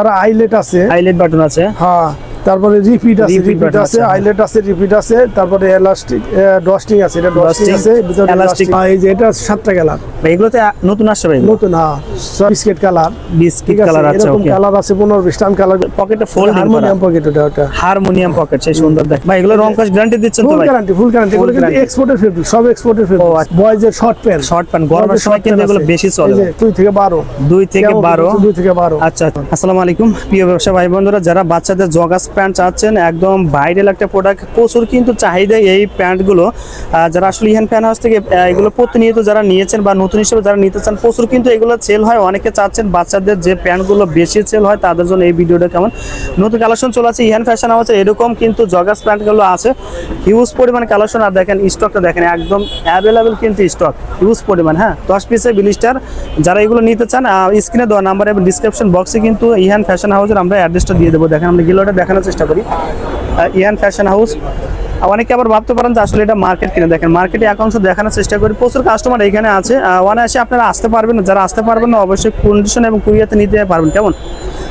তারা আইলেট আছে। Eyelet button আছে। হ্যাঁ। তারপরে রিপিট আছে রিপিট আছে আইলেট আছে রিপিট আছে তারপরে এলাস্টিক ডস্টিং আছে এটা ডস্টিং আছে এলাস্টিক এই যে এটা সাতটা কালার এগুলোতে নতুন আসছে ভাই নতুন হ্যাঁ। বিস্কিট কালার বিস্কিট কালার আছে এরকম কালার আছে পনেরো বিশটা আমি কালার পকেটে ফোল্ডিং হারমোনিয়াম পকেট ওটা ওটা। হারমোনিয়াম পকেট সেই সুন্দর দেখ। ভাই এগুলো রং কাজ গ্যারান্টি দিচ্ছেন তো ফুল ভাই? গ্যারান্টি ফুল গ্যারান্টি এগুলো কিন্তু। এক্সপোর্টের ফেব্রিক সব এক্সপোর্টের ফেব্রিক আচ্ছা। বয়েজের শর্ট প্যান্ট শর্ট প্যান্ট গরমের সময় কিন্তু এগুলো বেশি চলে। দুই থেকে বারো। দুই থেকে কেমন বারো। বলছে? দুই থেকে বারো। আচ্ছা আসসালামু আলাইকুম। প্রিয় ব্যবসা ভাই বন্ধুরা যারা বাচ্চাদের জগাস প্যান্ট চাচ্ছেন, একদম ভাইরাল একটা প্রোডাক্ট প্রচুর কিন্তু চাহিদা এই প্যান্টগুলো। যারা আসলে ইহান ফ্যান হাউস থেকে এগুলো প্রতিনিয়ত যারা নিয়েছেন বা নতুন হিসেবে যারা নিতে চান, প্রচুর কিন্তু এগুলো সেল হয়। অনেকে চাচ্ছেন বাচ্চাদের যে প্যান্টগুলো বেশি সেল হয়, তাদের জন্য এই ভিডিওটা কেমন? নতুন কালেকশন চলে আছে ইহান ফ্যাশন হাউসে এরকম কিন্তু জগাস প্যান্টগুলো আছে। হিউজ পরিমাণ কালেকশন আর দেখেন স্টকটা দেখেন, একদম অ্যাভেলেবেল কিন্তু স্টক হিউজ পরিমাণ হ্যাঁ? দশ পিসে বিলিস্টার যারা এগুলো নিতে চান স্ক্রিনে দেওয়া নাম্বার এবং ডিসক্রিপশন বক্সে কিন্তু ইহান ফ্যাশন হাউসের আমরা অ্যাড্রেসটা দিয়ে দেবো। দেখেন আমরা গিলোটা দেখানোর চেষ্টা করি। ইহান ফ্যাশন হাউস অনেকে আবার ভাবতে পারেন যে আসলে এটা মার্কেট কিনে। দেখেন মার্কেটে একাংশ দেখানোর চেষ্টা করি। প্রচুর কাস্টমার এখানে আছে। অনায়াসে আপনারা আসতে পারবেন। না যারা আসতে পারবেন না অবশ্যই কন্ডিশন এবং কুরিয়াতে নিতে পারবেন। কেমন?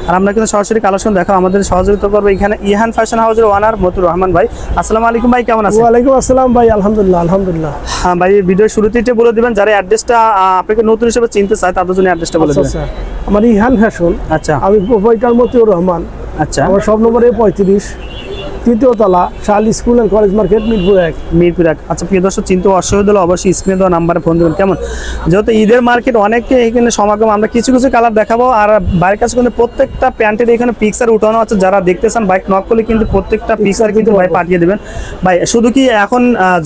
আর আমরা কিন্তু সরাসরি কালেকশন দেখো আমাদের সহযোগিতা করব এখানে ইহান ফ্যাশন হাউসের ওনার মতুর রহমান ভাই। আসসালামু আলাইকুম ভাই কেমন আছেন? ওয়ালাইকুম আসসালাম ভাই আলহামদুলিল্লাহ আলহামদুলিল্লাহ। হ্যাঁ ভাই ভিডিও শুরুতেই বলে দিবেন যারা অ্যাড্রেসটা আপনাকে নতুন হিসেবে চিনতে চায় তাদের জন্য অ্যাড্রেসটা বলে আচ্ছা দিবেন। আচ্ছা। আমার ইহান ফ্যাশন আচ্ছা। আমি প্রোপাইটার মতিউর রহমান। আচ্ছা। আমার সব নম্বরে পঁয়ত্রিশ। তৃতীয় তলা শাল school and college market Mirpur এক। মিরপুর এক। আচ্ছা প্রিয় দর্শক চিনতে অসুবিধা হলে অবশ্যই স্ক্রিনে দেওয়া নাম্বারে ফোন দেবেন। কেমন? যেহেতু ঈদের মার্কেট অনেকে এখানে সমাগম আমরা কিছু কিছু কালার দেখাবো। আর বাইরের কাছে কিন্তু প্রত্যেকটা প্যান্টের এখানে পিকচার উঠানো আছে। যারা দেখতে চান বাইক নক করলে কিন্তু প্রত্যেকটা পিকচার কিন্তু ভাই পাঠিয়ে দেবেন। ভাই শুধু কি এখন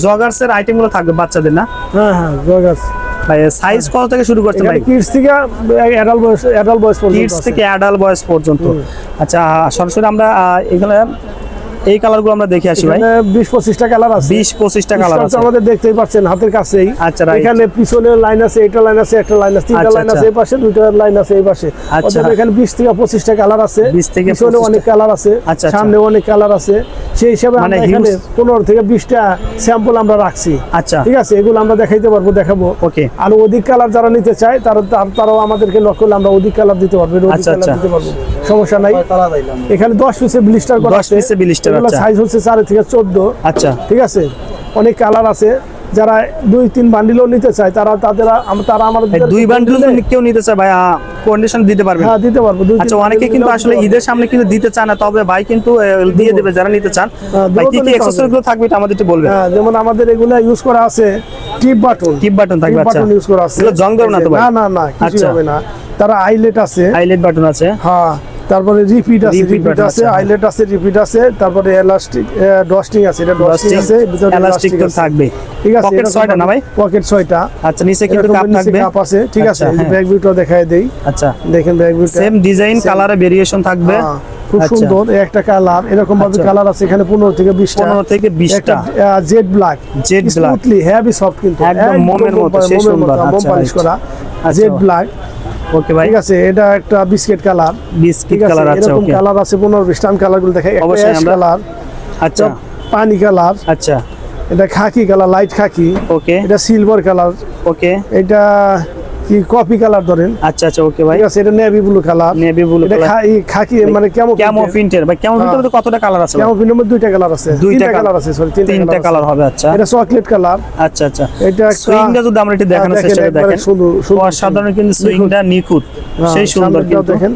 জগার্সের আইটেমগুলো থাকবে বাচ্চাদের না? হ্যাঁ হ্যাঁ জয়গাছ ভাই সাইজ কত থেকে শুরু করছেন ভাই? কিডস থেকে অ্যাডাল্ট বয়স অ্যাডাল্ট বয়স পর্যন্ত কিডস থেকে অ্যাডাল্ট বয়স পর্যন্ত। আচ্ছা সরাসরি আমরা এখানে এই কালারগুলো আমরা দেখে আসি ভাই। এখানে বিশ পঁচিশটা কালার আছে। বিশ পঁচিশটা কালার আছে। আমাদের দেখতেই পাচ্ছেন হাতের কাছেই। আচ্ছা, এখানে পিছনে লাইন আছে একটা লাইন আছে একটা লাইন আছে তিনটা আচ্ছা, লাইন আছে আচ্ছা। এই পাশে দুইটা লাইন আছে এই পাশে। আচ্ছা। এখানে বিশ থেকে পঁচিশটা কালার আছে। 20 থেকে পিছনে 25 অনেক কালার আছে আচ্ছা, আচ্ছা। সামনে অনেক কালার আছে। সেই হিসাবে মানে আমরা এখানে huge- পনেরো থেকে বিশটা স্যাম্পল আমরা রাখছি। আচ্ছা। ঠিক আছে? এগুলো আমরা দেখাইতে পারব দেখাবো। ওকে। আর অধিক কালার যারা নিতে চায় তারা তার- তারাও আমাদেরকে নক করলে আমরা অধিক কালার দিতে পারব অধিক আচ্ছা, কালার আচ্ছা। দিতে পারব। সমস্যা নাই। এখানে দশ পিসের ব্লিস্টার করা 10 পিসের blister, আচ্ছা। সাইজ হচ্ছে চার থেকে চোদ্দ। আচ্ছা। ঠিক আছে? অনেক কালার আছে। যারা দুই তিন বান্ডিলও নিতে চায় তারা তাদের তারা আমাদের ভাই, দুই বান্ডেল কেউ নিতে চায় ভাই কন্ডিশন দিতে পারবেন। হ্যাঁ দিতে পারব। আচ্ছা অনেকে কিন্তু আসলে ঈদের সামনে কিন্তু দিতে চায় না তবে ভাই কিন্তু দিয়ে দেবে যারা নিতে চান। হ্যাঁ, ভাই কি কি নিতে গুলো থাকবে এটা আমাদের একটু বলবেন? হ্যাঁ যেমন আমাদের এগুলা ইউজ করা আছে টিপ বাটন টিপ বাটন থাকবে আচ্ছা। বাটন ইউজ করা আছে। এগুলো জং ধরবে না তো ভাই? না না না কিছু আচ্ছা। হবে না। তারা আইলেট আছে। হাইলাইট বাটন আছে। হ্যাঁ। তারপরে রিপিট আছে রিপিট আছে। আইলেট আছে রিপিট আছে তারপরে এলাস্টিক ডস্টিং আছে এটা ডস্টিং আছে ভিতরে এলাস্টিক তো থাকবে। ঠিক আছে পকেট ছয়টা না ভাই? পকেট ছয়টা। আচ্ছা নিচে কিন্তু কাপ থাকবে। কাপ আছে ঠিক আছে আচ্ছা, হ্যাঁ। ব্যাগ ভিউটা দেখায় দেই। আচ্ছা। দেখেন ব্যাগ ভিউটা সেম ডিজাইন কালারে ভেরিয়েশন থাকবে। হ্যাঁ, খুব আচ্ছা, সুন্দর একটা কালার এরকম ভাবে আচ্ছা। কালার আছে এখানে পনেরো থেকে বিশটা। 15 থেকে 20টা jet black jet black। Smoothly heavy soft কিন্তু। একদম মোমের মতো, সেই সুন্দর, মোম আচ্ছা, পালিশ করা। আচ্ছা। জেড ব্ল্যাক ওকে ভাই ঠিক আছে এটা একটা বিস্কিট কালার বিস্কিট কালার আছে এরকম কালার আছে পনেরো বিশটা আমি কালারগুলো দেখাই অবশ্যই অবশ্যই আমরা- কালার আচ্ছা। পানি কালার আচ্ছা। এটা খাকি কালার লাইট খাকি। ওকে এটা সিলভার কালার ওকে এটা কি কপি কালার ধরেন। আচ্ছা আচ্ছা ওকে ভাই। আছে এটা navy blue colour. Navy blue এটা খাকি মানে কেমন কেমন প্রিন্টের? ভাই কেমন প্রিন্টের মধ্যে কতটা কালার আছে কেমন প্রিন্টের মধ্যে দুইটা কালার আছে। দুইটা কালার। আছে সরি তিনটা কালার হবে আচ্ছা। এটা চকলেট কালার। আচ্ছা আচ্ছা। এটা সুইংটা যদি আমরা দেখানোর হ্যাঁ, চেষ্টা করি দেখেন। সুন্দর কিন্তু সুইংটা নিখুঁত। হ্যাঁ, সেই সুন্দর কিন্তু। দেখেন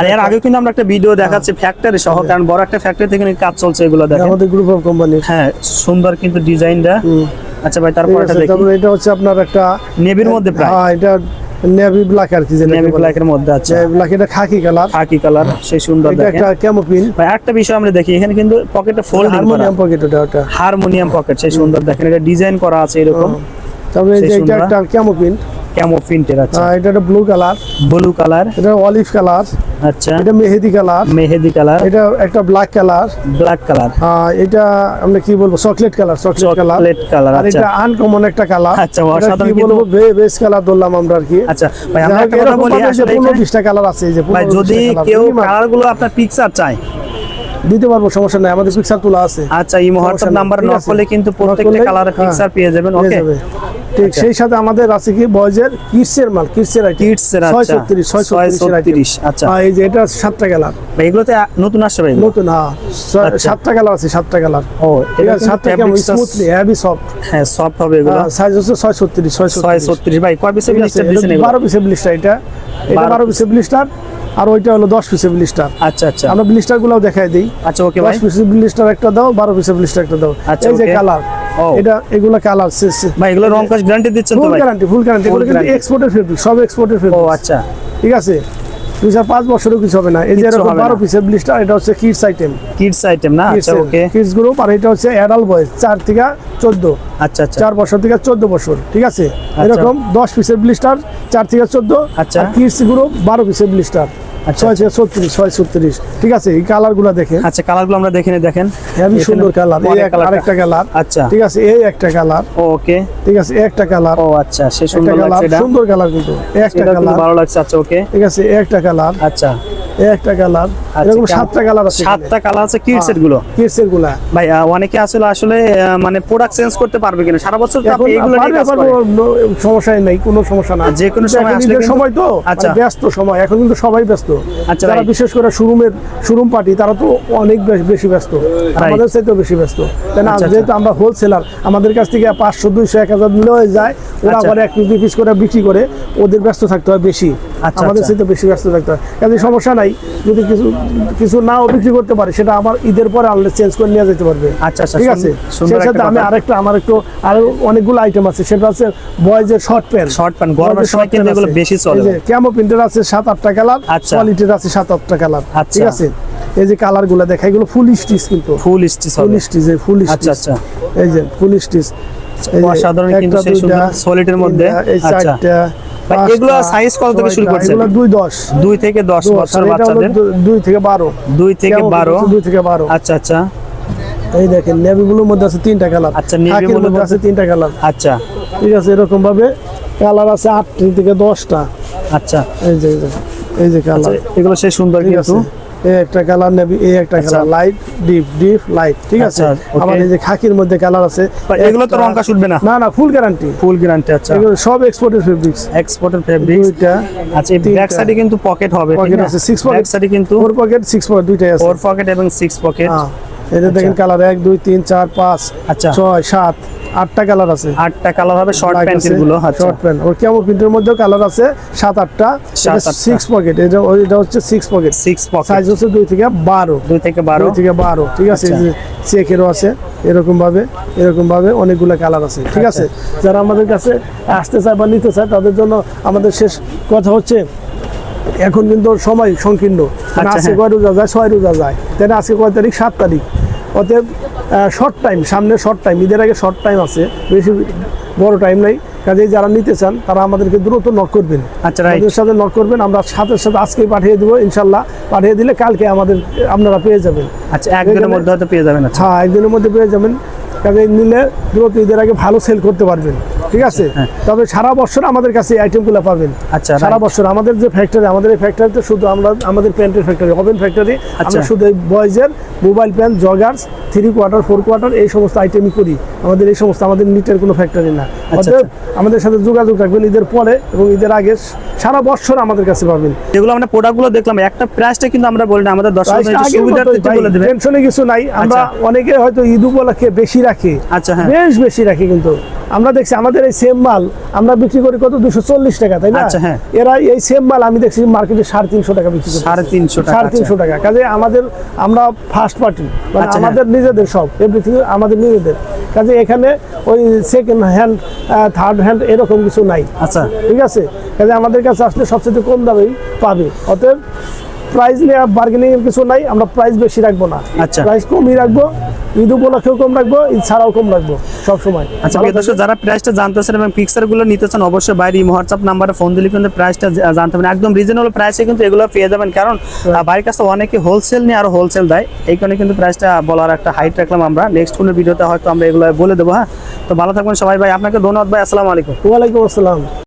আর এর আগে কিন্তু আমরা একটা ভিডিও দেখাচ্ছি ফ্যাক্টরি সহ কারণ বড় একটা ফ্যাক্টরি থেকে কাজ চলছে এগুলো এটা দেখেন। আমাদের গ্রুপ অফ কোম্পানি হ্যাঁ সুন্দর কিন্তু ডিজাইনটা আচ্ছা ভাই তারপরটা দেখি। তারপরে এটা হচ্ছে আপনার একটা নেভির মধ্যে প্রায়? হ্যাঁ এটা নেভি ব্ল্যাক আর কি যে নেভি ব্ল্যাকের মধ্যে আছে ব্ল্যাক এটা খাকি কালার খাকি কালার সেই সুন্দর এটা দেখেন। একটা ক্যামোপিন ভাই একটা বিষয় আমরা দেখি এখানে কিন্তু পকেটে ফোল্ডিং হারমোনিয়াম পকেট ওটা ওটা। হারমোনিয়াম পকেট সেই সুন্দর দেখেন এটা ডিজাইন করা আছে এরকম। তবে এই যে এটা একটা একটা ক্যামোপিন ক্যামো প্রিন্টের আছে। এটা একটা ব্লু কালার ব্লু কালার এটা অলিভ কালার আচ্ছা। এটা মেহেদি কালার মেহেদি কালার এটা একটা ব্ল্যাক কালার ব্ল্যাক কালার এটা আমরা কি বলব? Chocolate colour chocolate colour chocolate colour আর আচ্ছা। এটা আনকমন একটা কালার আচ্ছা, অসাধারণ কি বলব? বেস কালার ধরলাম আমরা আর কি। আচ্ছা ভাই আমরা একটা কথা বলি আসলে পনেরো এখানে- বিশটা কালার আছে এই যে ভাই যদি কেউ কালারগুলো আপনার পিকচার চায়। দিতে পারব সমস্যা নাই। আমাদের পিকচার তোলা আছে। আচ্ছা এই হোয়াটসঅ্যাপ নাম্বার নক করলে কিন্তু প্রত্যেকটা কালারের হ্যাঁ, পিকচার পেয়ে যাবেন ওকে। ঠিক সেই সাথে আমাদের আছে কি বয়জের কিডসের মাল কিডসের আচ্ছা। 636 আচ্ছা। এই যে এটা আছে সাতটা কালার। ভাই এগুলোতে নতুন আসছে ভাই নতুন হ্যাঁ। ছয়- আচ্ছা। কালার আছে সাতটা কালার। ও এটা আছে সাতটা কেমন? স্মুথলি হেভি সফট হ্যাঁ সফট হবে এগুলো। সাইজ হচ্ছে ছয় ছয় ছত্রিশ ছত্রিশ ভাই কয় ব্লিস্টার দিয়েছেন এগুলো? বারো পিসের ব্লিস্টার এটা। এটা বারো বারো পিসের ব্লিস্টার আর ওইটা হলো দশ পিসের ব্লিস্টার আচ্ছা আচ্ছা। আমরা ব্লিস্টার দেখাই দিই। আচ্ছা ওকে ভাই। দশ পিসের ব্লিস্টার একটা দাও বারো পিসের ব্লিস্টার একটা দাও। আচ্ছা, এই যে কালার। এটা এগুলা কালার ভাই এগুলো রং কাজ গ্যারান্টি দিচ্ছেন তো ফুল গ্যারান্টি ফুল গ্যারান্টি এগুলো কিন্তু এক্সপোর্টের ফেব্রিক সব এক্সপোর্টের ও আচ্ছা। ঠিক আছে? দুই চার পাঁচ বছরও কিছু হবে না। এই যে এরকম বারো। পিসের ব্লিস্টার এটা হচ্ছে কিডস আইটেম কিডস আইটেম না? আচ্ছা ওকে কিডস গ্রুপ আর এটা হচ্ছে অ্যাডাল্ট বয়েজ চার থেকে চোদ্দ। আচ্ছা আচ্ছা। চার বছর থেকে চোদ্দ বছর ঠিক আছে? এরকম দশ পিসের ব্লিস্টার চার থেকে চোদ্দ। আচ্ছা। কিডস গ্রুপ বারো পিসের ব্লিস্টার আচ্ছা, ছয় ছত্রিশ ছয় ছত্রিশ। ঠিক আছে এই কালারগুলা দেখেন। আচ্ছা কালারগুলো আমরা দেখে দেখেন। হেভি সুন্দর কালার এই। আরেকটা কালার। আচ্ছা। ঠিক আছে এই একটা কালার। ওকে। ঠিক আছে একটা কালার। ও আচ্ছা সে সুন্দর কালার সুন্দর কালার কিন্তু একটা কালার। ভালো লাগছে আচ্ছা ওকে। ঠিক আছে একটা কালার। আচ্ছা। একটা কালার আচ্ছা, এরকম সাতটা কালার আছে সাতটা কালার আছে কিডস এরগুলো কিডসেরগুলা ভাই অনেকে আসলে আসলে মানে প্রোডাক্ট চেঞ্জ করতে পারবে কিনা? সারা বছর তো আপনি এগুলো নিয়ে কাজ করেন। সমস্যা নেই কোনো সমস্যা না। যে কোনো সময় আসলে সময় তো আচ্ছা। মানে ব্যস্ত সময়। এখন কিন্তু সবাই ব্যস্ত। আচ্ছা, যারা বিশেষ করে শোরুমের শোরুম পার্টি তারা তো অনেক বেশি ব্যস্ত। আমাদের চাইতেও বেশি ব্যস্ত। তাই না আচ্ছা, যেহেতু আমরা হোলসেলার আমাদের কাছ থেকে পাঁচশো দুইশো এক হাজার নিলেও যায়। ওরা আচ্ছা। আবার এক পিস করে বিক্রি করে ওদের ব্যস্ত থাকতে হয় বেশি। আচ্ছা, আমাদের আচ্ছা। চাইতে বেশি ব্যস্ত থাকতে হয়। কাজে সমস্যা নাই। যদি কিছু কিছু নাও বিক্রি করতে পারে সেটা আমার ঈদের পরে আনলে চেঞ্জ করে নিয়ে যেতে পারবে। আচ্ছা, আচ্ছা, ঠিক আছে? সেই সাথে আমি আরেকটা আমার একটু আরও অনেকগুলো আইটেম আছে সেটা হচ্ছে বয়েজের শর্ট প্যান্ট Short pant, গরমের সময় কিন্তু এগুলো বেশি চলে। ক্যামো প্রিন্টের আছে সাত আটটা কালার আচ্ছা। কোয়ালিটির আছে সাত আটটা কালার আচ্ছা। ঠিক আছে? এই যে কালারগুলো দেখা এগুলো ফুল স্টিচ কিন্তু। ফুল স্টিচ ফুল স্টিচ ফুল আচ্ছা, আচ্ছা। এই যে ফুল স্টিচ অসাধারণ কিন্তু সেই সুন্দর solid মধ্যে। এই আচ্ছা। এগুলো কত থেকে শুরু এগুলো থেকে বছর বাচ্চাদের? থেকে থেকে থেকে আচ্ছা আচ্ছা। এই দেখেন নেভি ব্লুর মধ্যে আছে তিনটা কালার আচ্ছা, মধ্যে আছে তিনটা কালার আচ্ছা। ঠিক আছে এরকম ভাবে কালার আছে আটটি থেকে দশটা। আচ্ছা। এই যে এই যে, এই আচ্ছা, কালার এগুলো সেই সুন্দর ঠিক কিন্তু। আছে এই একটা কালার নেবি এই একটা আচ্ছা। Colour light deep deep light ঠিক আছে? আচ্ছা, okay. আবার এই যে খাকির মধ্যে কালার আছে এগুলো তো একটা- রং কাজ উঠবে না? না না ফুল গ্যারান্টি ফুল গ্যারান্টি আচ্ছা। এগুলো সব এক্সপোর্টের ফেব্রিক্স এক্সপোর্টের ফেব্রিক দুইটা আচ্ছা এই ব্যাক সাইডে কিন্তু পকেট হবে Pocket আছে, pocket। ব্যাক সাইডে কিন্তু ফোর পকেট সিক্স পকেট দুইটাই আছে। ফোর পকেট এবং সিক্স পকেট এটা দেখেন কালার এক দুই তিন চার পাঁচ আচ্ছা। ছয় সাত। আটটা কালার আছে। আটটা কালার হবে শর্ট প্যান্টেরগুলো আচ্ছা। শর্ট প্যান্ট ওর কেমন প্রিন্টের মধ্যেও কালার আছে? সাত আটটা। সিক্স পকেট এটা এটা হচ্ছে six pocket six pocket size হচ্ছে দুই থেকে বারো। দুই থেকে বারো? থেকে বারো। ঠিক আছে আচ্ছা। যে চেকেরও আছে। এরকম ভাবে এরকম ভাবে অনেকগুলো কালার আছে। ঠিক আছে? আচ্ছা। যারা আমাদের কাছে আসতে চায় বা নিতে চায় তাদের জন্য আমাদের শেষ কথা হচ্ছে এখন কিন্তু সময় সংকীর্ণ। কারণ আচ্ছা, আজকে হ্যাঁ। কয় রোজা যায়? ছয় রোজা যায়। তাই আজকে কয় তারিখ? সাত তারিখ। অতএব শর্ট টাইম সামনে শর্ট টাইম ঈদের আগে শর্ট টাইম আছে বেশি বড় টাইম নাই। কাজেই যারা নিতে চান তারা আমাদেরকে দ্রুত নক করবেন। আচ্ছা, ওদের সাথে নক করবেন আমরা সাথে সাথে আজকেই পাঠিয়ে দেবো ইনশাল্লাহ। পাঠিয়ে দিলে কালকে আমাদের আপনারা পেয়ে যাবেন। আচ্ছা একদিনের মধ্যে হয়তো পেয়ে যাবেন আচ্ছা। হ্যাঁ একদিনের মধ্যে পেয়ে যাবেন। কাজে নিলে দ্রুত ঈদের আগে ভালো সেল করতে পারবেন। ঠিক আছে? তবে সারা বছর আমাদের কাছে এই আইটেমগুলো পাবেন। হ্যাঁ। আচ্ছা, সারা বছর আমাদের যে ফ্যাক্টরি আমাদের এই ফ্যাক্টরিতে শুধু আমরা আমাদের প্যান্টের ফ্যাক্টরি ওভেন ফ্যাক্টরি আমরা আচ্ছা। শুধু এই বয়েজের mobile pant joggers three quarter four quarter এই সমস্ত আইটেমই করি। আমাদের এই সমস্ত আমাদের নিটের কোনো ফ্যাক্টরি না। আচ্ছা, অতএব আমাদের সাথে যোগাযোগ রাখবেন ঈদের পরে এবং ঈদের আগে সারা বছর আমাদের কাছে পাবেন। যেগুলো আমরা প্রোডাক্টগুলো দেখলাম একটা প্রাইসটা কিন্তু আমরা বলি না আমাদের দর্শকদের সুবিধার্থে বলে দেবেন টেনশনে কিছু নাই। আমরা আচ্ছা। অনেকে হয়তো ঈদ উপলক্ষে বেশি রাখি। আচ্ছা, হ্যাঁ। বেশ বেশি রাখি কিন্তু। আমরা দেখছি আমাদের এই সেম মাল আমরা বিক্রি করি কত? দুশো চল্লিশ টাকা তাই না? আচ্ছা, হ্যাঁ। এরা এই সেম মাল আমি দেখছি মার্কেটে সাড়ে তিনশো টাকা বিক্রি করছে সাড়ে তিনশো সাড়ে তিনশো টাকা। কাজে আমাদের আমরা ফার্স্ট পার্টি মানে আচ্ছা, হ্যাঁ। আমাদের নিজেদের সব এভরিথিং আমাদের নিজেদের। কাজে এখানে ওই সেকেন্ড হ্যান্ড থার্ড হ্যান্ড এরকম কিছু নাই। আচ্ছা। ঠিক আছে? কাজে আমাদের কাছে আসলে সবচেয়ে কম দামেই পাবে। অতএব প্রাইস নিয়ে বার্গেনিং এর কিছু নাই আমরা প্রাইস বেশি রাখব না। আচ্ছা। প্রাইস কমই রাখব ঈদ উপলক্ষেও কম রাখব ঈদ ছাড়াও কম রাখব সব সময় আচ্ছা দর্শক যারা প্রাইসটা জানতে চান এবং পিকচারগুলো নিতে চান অবশ্যই বাইরে হোয়াটসঅ্যাপ নাম্বারে ফোন দিলে কিন্তু প্রাইসটা জানতে পারেন একদম রিজনেবল প্রাইসে কিন্তু এগুলো পেয়ে যাবেন। কারণ আহ, বাইরের কাছে অনেকে হোলসেল নিয়ে আরও হোলসেল দেয়। এই কারণে কিন্তু প্রাইসটা বলার একটা হাইট রাখলাম আমরা। নেক্সট কোনো ভিডিওতে হয়তো আমরা এগুলো বলে দেবো হ্যাঁ? তো ভালো থাকবেন সবাই ভাই। আপনাকে ধন্যবাদ ভাই। আসসালামু আলাইকুম। ওয়ালাইকুম আসসালাম।